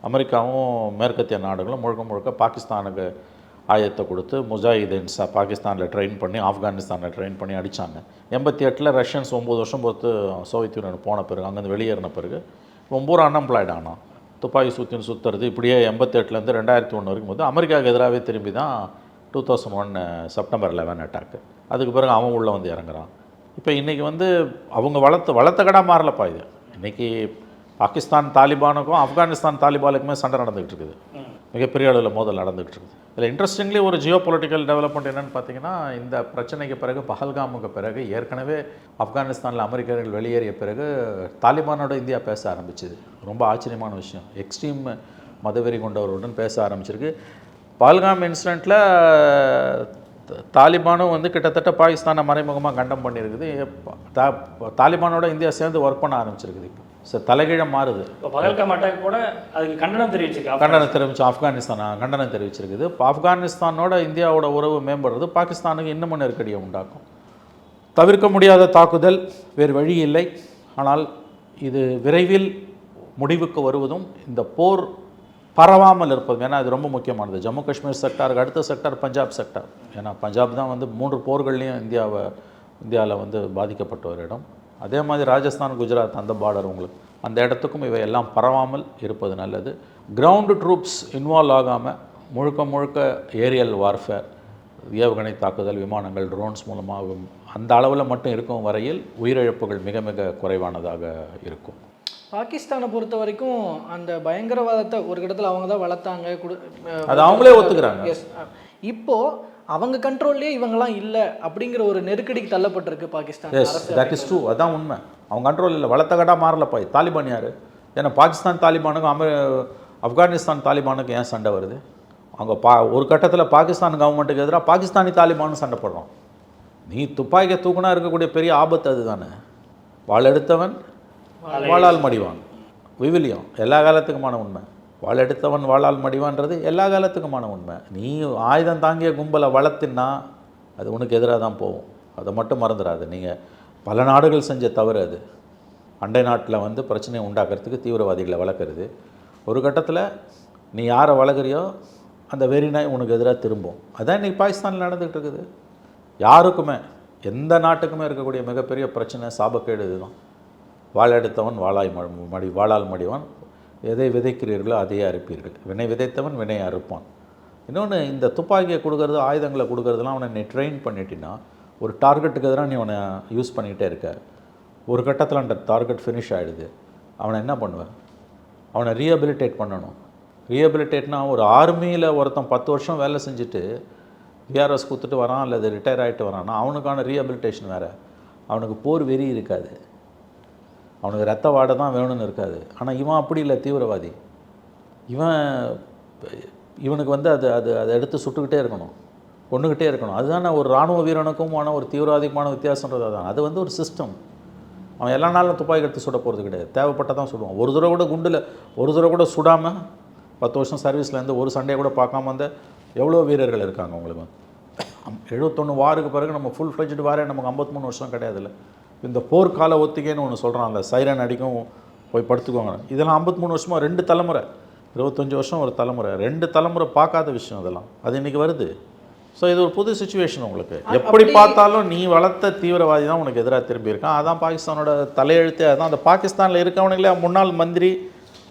அமெரிக்காவும் மேற்கத்திய நாடுகளும் முழுக்க முழுக்க பாகிஸ்தானுக்கு ஆயத்தை கொடுத்து முஜாஹிதீன்ஸை பாகிஸ்தானில் ட்ரெயின் பண்ணி ஆப்கானிஸ்தானில் ட்ரெயின் பண்ணி அடித்தாங்க எண்பத்தி எட்டில் ரஷ்யன்ஸ் ஒம்பது வருஷம் பொறுத்து சோவியத் யூனியன் போன பிறகு அங்கேருந்து வெளியேறின பிறகு ரொம்ப அன்எம்ப்ளாய்டு ஆனான் துப்பாக்கி சுற்றின்னு சுற்றுறது இப்படியே எண்பத்தெட்டுலேருந்து ரெண்டாயிரத்தி ஒன்று வரைக்கும் போது அமெரிக்காவுக்கு எதிராகவே திரும்பி தான் two thousand one September eleven attack அதுக்கு பிறகு அவன் உள்ளே வந்து இறங்குறான். இப்போ இன்றைக்கி வந்து அவங்க வளர்த்து வளர்த்த கடா மாறலப்பா இது. இன்றைக்கி பாகிஸ்தான் தாலிபானுக்கும் ஆப்கானிஸ்தான் தாலிபானுக்குமே சண்டை நடந்துகிட்டு இருக்குது. மிகப்பெரிய அளவில் மோதல் நடந்துகிட்டு இருக்குது. இதில் இன்ட்ரெஸ்டிங்லி ஒரு ஜியோ பொலிட்டிக்கல் டெவலப்மெண்ட் என்னென்னு பார்த்தீங்கன்னா இந்த பிரச்சனைக்கு பிறகு பஹல்காமுக்கு பிறகு ஏற்கனவே ஆப்கானிஸ்தானில் அமெரிக்கர்கள் வெளியேறிய பிறகு தாலிபானோட இந்தியா பேச ஆரம்பிச்சுது. ரொம்ப ஆச்சரியமான விஷயம். எக்ஸ்ட்ரீம் மதவெறி கொண்டவர்களுடன் பேச ஆரம்பிச்சிருக்கு. பஹல்காம் இன்சிடெண்ட்டில் தாலிபானும் வந்து கிட்டத்தட்ட பாகிஸ்தானை மறைமுகமாக கண்டம் பண்ணியிருக்குது. தா- தாலிபானோட இந்தியா சேர்ந்து ஒர்க் பண்ண ஆரம்பிச்சிருக்குது இப்போ. ஸோ தலைகீழம் மாறுது. இப்போ பகல்காம் அட்டாக் கூட அதுக்கு கண்டனம் தெரிவிச்சிருக்கு கண்டனம் தெரிவிச்சு ஆப்கானிஸ்தான் கண்டனம் தெரிவிச்சிருக்குது. இப்போ ஆப்கானிஸ்தானோட இந்தியாவோட உறவு மேம்படுறது பாகிஸ்தானுக்கு இன்னமும் நெருக்கடியை உண்டாக்கும். தவிர்க்க முடியாத தாக்குதல் வேறு வழி இல்லை. ஆனால் இது விரைவில் முடிவுக்கு வருவதும் இந்த போர் பரவாமல் இருப்பது ஏன்னா அது ரொம்ப முக்கியமானது. ஜம்மு காஷ்மீர் செக்டாருக்கு அடுத்த செக்டார் பஞ்சாப் செக்டார் ஏன்னா பஞ்சாப் தான் வந்து மூன்று போர்கள்லையும் இந்தியாவை இந்தியாவில் வந்து பாதிக்கப்பட்ட ஒரு இடம். அதே மாதிரி ராஜஸ்தான் குஜராத் அந்த பார்டர் உங்களுக்கு. அந்த இடத்துக்கும் இவை எல்லாம் பரவாமல் இருப்பது நல்லது. கிரவுண்டு ட்ரூப்ஸ் இன்வால்வ் ஆகாமல் முழுக்க முழுக்க ஏரியல் வார்ஃபேர் ஏவுகணை தாக்குதல் விமானங்கள் ட்ரோன்ஸ் மூலமாக அந்த அளவில் மட்டும் இருக்கும் வரையில் உயிரிழப்புகள் மிக மிக குறைவானதாக இருக்கும். பாகிஸ்தானை பொறுத்த வரைக்கும் அந்த பயங்கரவாதத்தை ஒரு இடத்துல அவங்க தான் வளர்த்தாங்க குடு- அது அவங்களே ஒத்துக்கிறாங்க. Yes. இப்போ அவங்க கண்ட்ரோல்லே இவங்கெல்லாம் இல்லை அப்படிங்கிற ஒரு நெருக்கடிக்கு தள்ளப்பட்டிருக்கு Pakistan yes that is true அதான் உண்மை. அவங்க கண்ட்ரோல் இல்லை. வளர்த்த கடா மாறலப்பா தாலிபான் யார்? ஏன்னா பாகிஸ்தான் தாலிபானுக்கும் அமெ ஆப்கானிஸ்தான் தாலிபானுக்கும் ஏன் சண்டை வருது? அவங்க பா ஒரு கட்டத்தில் பாகிஸ்தான் கவர்மெண்ட்டுக்கு எதிராக பாகிஸ்தானி தாலிபானும் சண்டை போடுறோம். நீ துப்பாக்கியை தூக்குனா இருக்கக்கூடிய பெரிய ஆபத்து அதுதானே. வாள் எடுத்தவன் வாழால் மடிவான். விவிலியம் எல்லா காலத்துக்குமான உண்மை. வாழ் எடுத்தவன் வாழால் மடிவான்றது எல்லா காலத்துக்குமான உண்மை. நீ ஆயுதம் தாங்கிய கும்பலை வளர்த்தின்னா அது உனக்கு எதிராக தான் போகும். அதை மட்டும் மறந்துடாது நீங்கள் பல நாடுகள் செஞ்ச தவறு அது. அண்டை நாட்டில் வந்து பிரச்சனையை உண்டாக்குறதுக்கு தீவிரவாதிகளை வளர்க்குறது. ஒரு கட்டத்தில் நீ யாரை வளர்க்குறியோ அந்த வெறி நாய் உனக்கு எதிராக திரும்பும். அதான் இன்றைக்கி பாகிஸ்தானில் நடந்துகிட்டு இருக்குது. யாருக்குமே எந்த நாட்டுக்குமே இருக்கக்கூடிய மிகப்பெரிய பிரச்சனை சாபக்கேடு இதுதான். வாழெடுத்தவன் வாழாய் ம- மடி வாழால் மடிவான். எதை விதைக்கிறீர்களோ அதையே அறுப்பீர்கள். வினை விதைத்தவன் வினை அறுப்பான். இன்னொன்று இந்த துப்பாக்கியை கொடுக்கறது ஆயுதங்களை கொடுக்கறதுலாம் அவனை நீ ட்ரெயின் பண்ணிட்டின்னா ஒரு டார்கெட்டுக்கு எதிராக நீ அவனை யூஸ் பண்ணிகிட்டே இருக்க. ஒரு கட்டத்தில் அந்த டார்கெட் ஃபினிஷ் ஆகிடுது அவனை என்ன பண்ணுவேன்? அவனை ரீஹபிலிட்டேட் பண்ணணும். ரீஹபிலிட்டேட்னா ஒரு ஆர்மியில் ஒருத்தன் பத்து வருஷம் வேலை செஞ்சுட்டு விஆர்எஸ் கொடுத்துட்டு வரான் அல்லது ரிட்டையர் ஆகிட்டு வரான்னா அவனுக்கான ரீஹபிலிட்டேஷன் வேறு. அவனுக்கு போர் வெறி இருக்காது. அவனுக்கு ரத்த வாடை தான் வேணும்னு இருக்காது. ஆனால் இவன் அப்படி இல்லை தீவிரவாதி. இவன் இவனுக்கு வந்து அது அது அதை எடுத்து சுட்டுக்கிட்டே இருக்கணும். கொண்டுக்கிட்டே இருக்கணும். அதுதான் ஒரு இராணுவ வீரனுக்குமான ஒரு தீவிரவாதிக்குமான வித்தியாசன்றது அதான் அது வந்து ஒரு சிஸ்டம் அவன் எல்லா நாளும் துப்பாக்கி எடுத்து சுட போகிறது கிடையாது. தேவைப்பட்டால் தான் சுடுவான். ஒரு தடவை கூட குண்டில் ஒரு தடவை கூட சுடாமல் பத்து வருஷம் சர்வீஸ்லேருந்து ஒரு சண்டையை கூட பார்க்காம வந்த எவ்வளோ வீரர்கள் இருக்காங்க உங்களுக்கு? எழுபத்தொன்று வாருக்கு பிறகு நம்ம ஃபுல் ஃப்ளெஜ்டு வாரே நமக்கு 53 வருஷம் கிடையாதுல்ல. இந்த போர்க்கால ஒத்திகைன்னு ஒன்று சொல்கிறான்ல சைரன் அடிக்கும் போய் படுத்துக்கோங்க. இதெல்லாம் 53 வருஷமாக ரெண்டு தலைமுறை இருபத்தஞ்சி வருஷம் ஒரு தலைமுறை ரெண்டு தலைமுறை பார்க்காத விஷயம் அதெல்லாம் அது இன்றைக்கி வருது. ஸோ இது ஒரு புது சுச்சுவேஷன் உங்களுக்கு. எப்படி பார்த்தாலும் நீ வளர்த்த தீவிரவாதி தான் உனக்கு எதிராக திரும்பி இருக்கான். அதான் பாகிஸ்தானோட தலையெழுத்தே அதான் அந்த பாகிஸ்தானில் இருக்கவனுங்களே முன்னாள் மந்திரி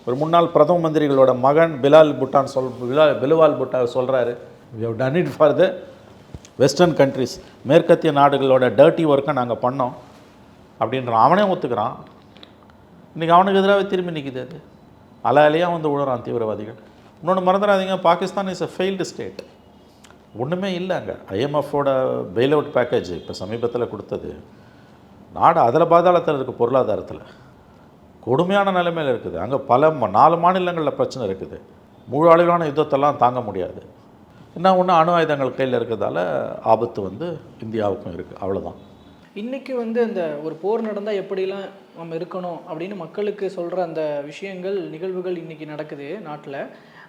ஒரு முன்னாள் பிரதம மந்திரிகளோட மகன் பிலால் புட்டான் சொல் பிலால் பிலுவால் புட்டா சொல்கிறாரு we have done it for the western countries மேற்கத்திய நாடுகளோட டர்ட்டி ஒர்க்கை நாங்கள் பண்ணோம். அப்படின்றான். அவனே ஒத்துக்கிறான். இன்றைக்கி அவனுக்கு எதிராகவே திரும்பி நிற்கிது அது. அல அலையாக வந்து விழுறான் தீவிரவாதிகள். இன்னொன்று மறந்துடாதீங்க Pakistan is a failed state ஒன்றுமே இல்லை அங்கே. ஐஎம்எஃபோட பெயில் அவுட் பேக்கேஜ் இப்போ சமீபத்தில் கொடுத்தது. நாடு அதில் பாதாளத்தில் இருக்குது பொருளாதாரத்தில். கொடுமையான நிலைமையில் இருக்குது. அங்கே பல நாலு மாநிலங்களில் பிரச்சனை இருக்குது. முழு அளவிலான யுத்தத்தெல்லாம் தாங்க முடியாது. என்ன ஒன்று அணு ஆயுதங்கள் கையில் இருக்கிறதால ஆபத்து வந்து இந்தியாவுக்கும் இருக்குது அவ்வளோதான் இன்றைக்கி வந்து அந்த ஒரு போர் நடந்தால் எப்படிலாம் நம்ம இருக்கணும் அப்படின்னு மக்களுக்கு சொல்கிற அந்த விஷயங்கள் நிகழ்வுகள் இன்றைக்கி நடக்குது நாட்டில்.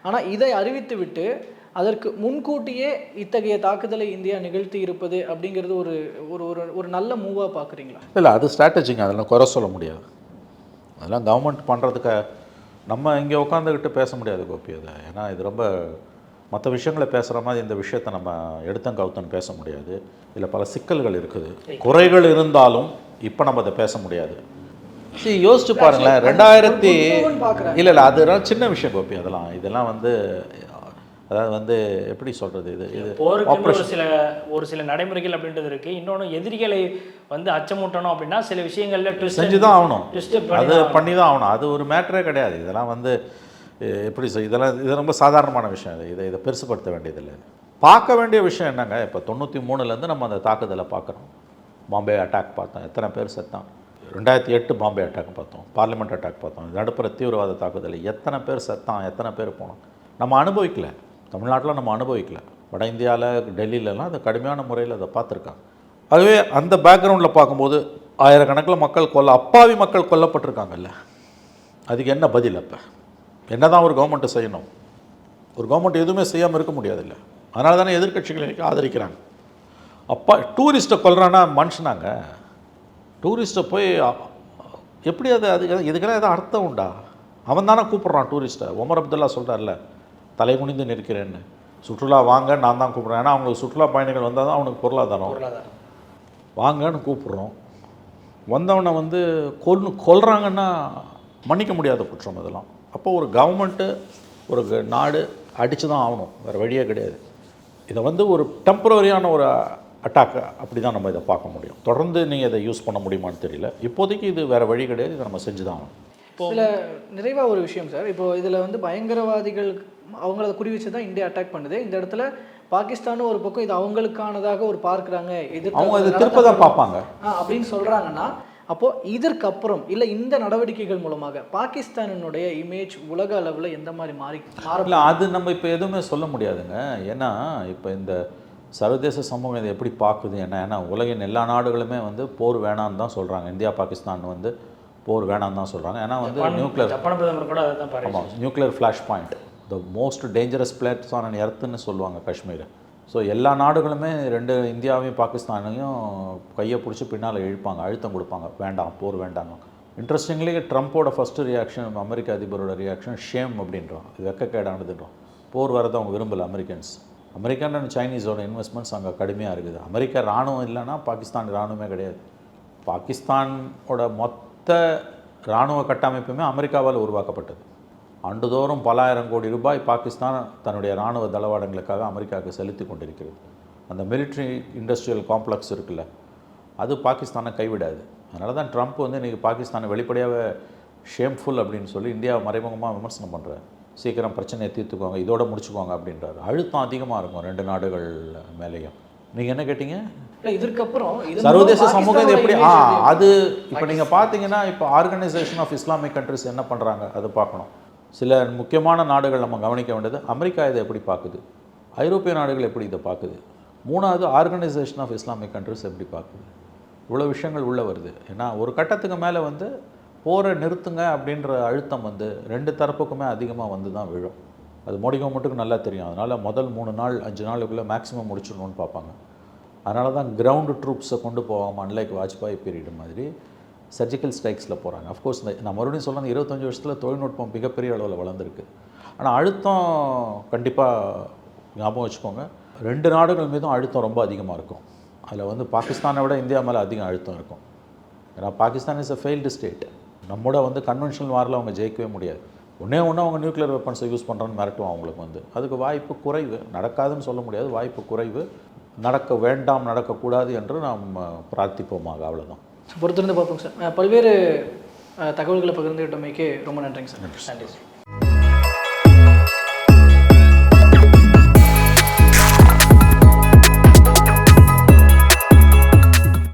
ஆனால் இதை அறிவித்து விட்டு அதற்கு முன்கூட்டியே இத்தகைய தாக்குதலை இந்தியா நிகழ்த்தி இருப்பது அப்படிங்கிறது ஒரு ஒரு ஒரு ஒரு நல்ல மூவாக பார்க்குறீங்களா இல்லை அது ஸ்ட்ராட்டஜிங்க அதெல்லாம் குறை சொல்ல முடியாது. அதெல்லாம் கவர்மெண்ட் பண்ணுறதுக்கு நம்ம இங்கே உட்காந்துக்கிட்டு பேச முடியாது கோபி அதை. ஏன்னா இது ரொம்ப மற்ற விஷயங்களை பேசுகிற மாதிரி இந்த விஷயத்தை நம்ம எடுத்தம் கவுத்தன்னு பேச முடியாது. இதில் பல சிக்கல்கள் இருக்குது. குறைகள் இருந்தாலும் இப்போ நம்ம அதை பேச முடியாது. சரி யோசிச்சு பாருங்களேன். ரெண்டாயிரத்தி இல்லை இல்லை அதெல்லாம் சின்ன விஷயம் கோபி அதெல்லாம் இதெல்லாம் வந்து அதாவது வந்து எப்படி சொல்கிறது இது? இது ஒரு சில ஒரு சில நடைமுறைகள் அப்படின்றது இருக்கு. இன்னொன்று எதிரிகளை வந்து அச்சமூட்டணும் அப்படின்னா சில விஷயங்கள்ல ட்விஸ்ட் செஞ்சு தான் ஆகணும் ட்விஸ்ட் அது பண்ணி தான் ஆகணும். அது ஒரு மேட்டரே கிடையாது. இதெல்லாம் வந்து எப்படி சொல் இதெல்லாம் இது ரொம்ப சாதாரணமான விஷயம் இது இதை இதை பெருசுப்படுத்த வேண்டியதில்லை. பார்க்க வேண்டிய விஷயம் என்னங்க? இப்போ தொண்ணூற்றி மூணுலேருந்து நம்ம அந்த தாக்குதலை பார்க்குறோம். பாம்பே அட்டாக் பார்த்தோம். எத்தனை பேர் செத்தான்? ரெண்டாயிரத்தி எட்டு பாம்பே அட்டாக் பார்த்தோம். பார்லிமெண்ட் அட்டாக் பார்த்தோம். நடுப்புற தீவிரவாத தாக்குதல். எத்தனை பேர் செத்தான்? எத்தனை பேர் போனோம் நம்ம அனுபவிக்கல. தமிழ்நாட்டில் நம்ம அனுபவிக்கல. வட இந்தியாவில் டெல்லியிலலாம் அதை கடுமையான முறையில் அதை பார்த்துருக்காங்க. அதுவே அந்த பேக்ரவுண்டில் பார்க்கும்போது ஆயிரக்கணக்கில் மக்கள் கொல்ல அப்பாவி மக்கள் கொல்லப்பட்டிருக்காங்கல்ல. அதுக்கு என்ன பதில் அப்போ? என்ன தான் ஒரு கவர்மெண்ட்டு செய்யணும். ஒரு கவர்மெண்ட் எதுவுமே செய்யாமல் இருக்க முடியாதுல்ல. அதனால தானே எதிர்க்கட்சிகள் இன்னைக்கு ஆதரிக்கிறாங்க. அப்பா டூரிஸ்ட்டை கொல்றானா மனுஷனாங்க. டூரிஸ்ட்டை போய் எப்படி அது அது இதுக்கெல்லாம் ஏதாவது அர்த்தம் உண்டா? அவன் தானே கூப்பிட்றான் டூரிஸ்ட்டை ஒமர் அப்துல்லா சொல்கிறார்ல தலை குனிந்து நிற்கிறேன்னு. சுற்றுலா வாங்க நான் தான் கூப்பிட்றேன். ஏன்னா அவங்களுக்கு சுற்றுலா பயணிகள் வந்தால் தான் அவனுக்கு பொருளாதாரம். வாங்கன்னு கூப்பிட்றோம். வந்தவனை வந்து கொன்னு கொல்றாங்கன்னா மன்னிக்க முடியாத குற்றம் இதெல்லாம். அப்போ ஒரு கவர்மெண்ட்டு ஒரு நாடு அடித்து தான் ஆகணும். வேறு வழியே கிடையாது. இதை வந்து ஒரு டெம்பரரியான ஒரு அட்டாக் அப்படி தான் நம்ம இதை பார்க்க முடியும். தொடர்ந்து நீங்கள் இதை யூஸ் பண்ண முடியுமான்னு தெரியல. இப்போதைக்கு இது வேறு வழி கிடையாது. இதை நம்ம செஞ்சு தான் ஆகணும் இதில் நிறைவாக ஒரு விஷயம் சார். இப்போ இதில் வந்து பயங்கரவாதிகள் அவங்கள குறி வச்சு தான் இந்தியா அட்டாக் பண்ணுது. இந்த இடத்துல பாகிஸ்தானும் ஒரு பக்கம் இது அவங்களுக்கானதாக ஒரு பார்க்குறாங்க. எதிர்த்து அவங்க இதை அதை திருப்ப தான் நடத்த பார்ப்பாங்க அப்படின்னு சொல்றாங்கன்னா அப்போ இதற்கப்புறம் இல்ல இந்த நடவடிக்கைகள் மூலமாக பாகிஸ்தானினுடைய இமேஜ் உலக அளவுல எந்த மாதிரி மாறி இல்லை அது நம்ம இப்போ எதுவுமே சொல்ல முடியாதுங்க. ஏன்னா இப்போ இந்த சர்வதேச சமூகம் இதை எப்படி பார்க்குது? என்ன ஏன்னா உலகின் எல்லா நாடுகளுமே வந்து போர் வேணான்னு தான் சொல்கிறாங்க இந்தியா பாகிஸ்தான் வந்து போர் வேணாம் தான் சொல்கிறாங்க ஏன்னா வந்து நியூக்ளியர் பிரதமர் கூட ஆமாம் nuclear flash point the most dangerous places on எர்த்துன்னு சொல்லுவாங்க காஷ்மீரை. ஸோ எல்லா நாடுகளுமே ரெண்டு இந்தியாவையும் பாகிஸ்தானையும் கையை பிடிச்சி பின்னால் இழுப்பாங்க அழுத்தம் கொடுப்பாங்க. வேண்டாம் போர் வேண்டாம் இன்ட்ரெஸ்டிங்லி ட்ரம்ப்போட ஃபஸ்ட்டு ரியாக்ஷன் அமெரிக்க அதிபரோட ரியாக்ஷன் ஷேம் அப்படின்றோம். இது வெக்கக்கேடானதுன்றோம். போர் வரதை அவங்க விரும்பல அமெரிக்கன்ஸ். அமெரிக்கன் அண்ட் சைனீஸோட இன்வெஸ்ட்மெண்ட்ஸ் அங்கே கடுமையாக இருக்குது. அமெரிக்க ராணுவம் இல்லைன்னா பாகிஸ்தான் ராணுவமே கிடையாது. பாகிஸ்தானோட மொத்த இராணுவ கட்டமைப்புமே அமெரிக்காவால் உருவாக்கப்பட்டது. ஆண்டுதோறும் பலாயிரம் கோடி ரூபாய் பாகிஸ்தான் தன்னுடைய இராணுவ தளவாடங்களுக்காக அமெரிக்காவுக்கு செலுத்தி கொண்டிருக்கிறது. அந்த மிலிட்ரி இண்டஸ்ட்ரியல் காம்ப்ளெக்ஸ் இருக்குல்ல அது பாகிஸ்தானை கைவிடாது. அதனால தான் ட்ரம்ப் வந்து இன்றைக்கி பாகிஸ்தானை வெளிப்படையாக ஷேம்ஃபுல் அப்படின்னு சொல்லி இந்தியாவை மறைமுகமாக விமர்சனம் பண்ணுறாரு சீக்கிரம் பிரச்சனையை தீர்த்துக்கோங்க இதோட முடிச்சுக்கோங்க அப்படின்றாரு. அழுத்தம் அதிகமாக இருக்கும் ரெண்டு நாடுகள் மேலேயும். நீங்கள் என்ன கேட்டீங்க? இல்லை இதற்கப்புறம் இது சர்வதேச சமூகம் எப்படி ஆ அது இப்போ நீங்கள் பார்த்தீங்கன்னா இப்போ ஆர்கனைசேஷன் ஆஃப் இஸ்லாமிக் கண்ட்ரிஸ் என்ன பண்ணுறாங்க அதை பார்க்கணும். சில முக்கியமான நாடுகள் நம்ம கவனிக்க வேண்டியது அமெரிக்கா இதை எப்படி பார்க்குது? ஐரோப்பிய நாடுகள் எப்படி இதை பார்க்குது? மூணாவது ஆர்கனைசேஷன் ஆஃப் இஸ்லாமிக் கண்ட்ரிஸ் எப்படி பார்க்குது? இவ்வளோ விஷயங்கள் உள்ளே வருது. ஏன்னா ஒரு கட்டத்துக்கு மேலே வந்து போரை நிறுத்துங்க அப்படின்ற அழுத்தம் வந்து ரெண்டு தரப்புக்குமே அதிகமாக வந்து தான் விழும். அது மோடி கவர்மெண்ட்டுக்கு நல்லா தெரியும். அதனால் முதல் மூணு நாள் அஞ்சு நாளுக்குள்ளே மேக்ஸிமம் முடிச்சிடணும்னு பார்ப்பாங்க. அதனால தான் கிரவுண்டு ட்ரூப்ஸை கொண்டு போகாமல் அன்லைக் வாஜ்பாய் பீரியட் மாதிரி சர்ஜிக்கல் ஸ்ட்ரைக்ஸில் போகிறாங்க அஃப்கோர்ஸ் நான் மறுபடியும் சொல்கிறேன் இருபத்தஞ்சி வருஷத்தில் தொழில்நுட்பம் மிகப்பெரிய அளவில் வளர்ந்துருக்கு. ஆனால் அழுத்தம் கண்டிப்பாக ஞாபகம் வச்சுக்கோங்க. ரெண்டு நாடுகள் மீதும் அழுத்தம் ரொம்ப அதிகமாக இருக்கும். அதில் வந்து பாகிஸ்தானை விட இந்தியா மேலே அதிகம் அழுத்தம் இருக்கும். ஏன்னா Pakistan is a failed state நம்மோட வந்து கன்வென்ஷனல் வாரில் அவங்க ஜெயிக்கவே முடியாது. ஒன்றே ஒன்று அவங்க நியூக்ளியர் வெப்பன்ஸை யூஸ் பண்ணுறோன்னு மிரட்டுவோம் அவங்களுக்கு வந்து. அதுக்கு வாய்ப்பு குறைவு. நடக்காதுன்னு சொல்ல முடியாது. வாய்ப்பு குறைவு. நடக்க வேண்டாம் நடக்கக்கூடாது என்று நாம் பிரார்த்திப்போமாக அவ்வளோதான் பொறுத்திருந்து பார்ப்போங்க சார். பல்வேறு தகவல்களை பகிர்ந்துகிட்டமைக்கு ரொம்ப நன்றிங்க சார். நன்றி சார்.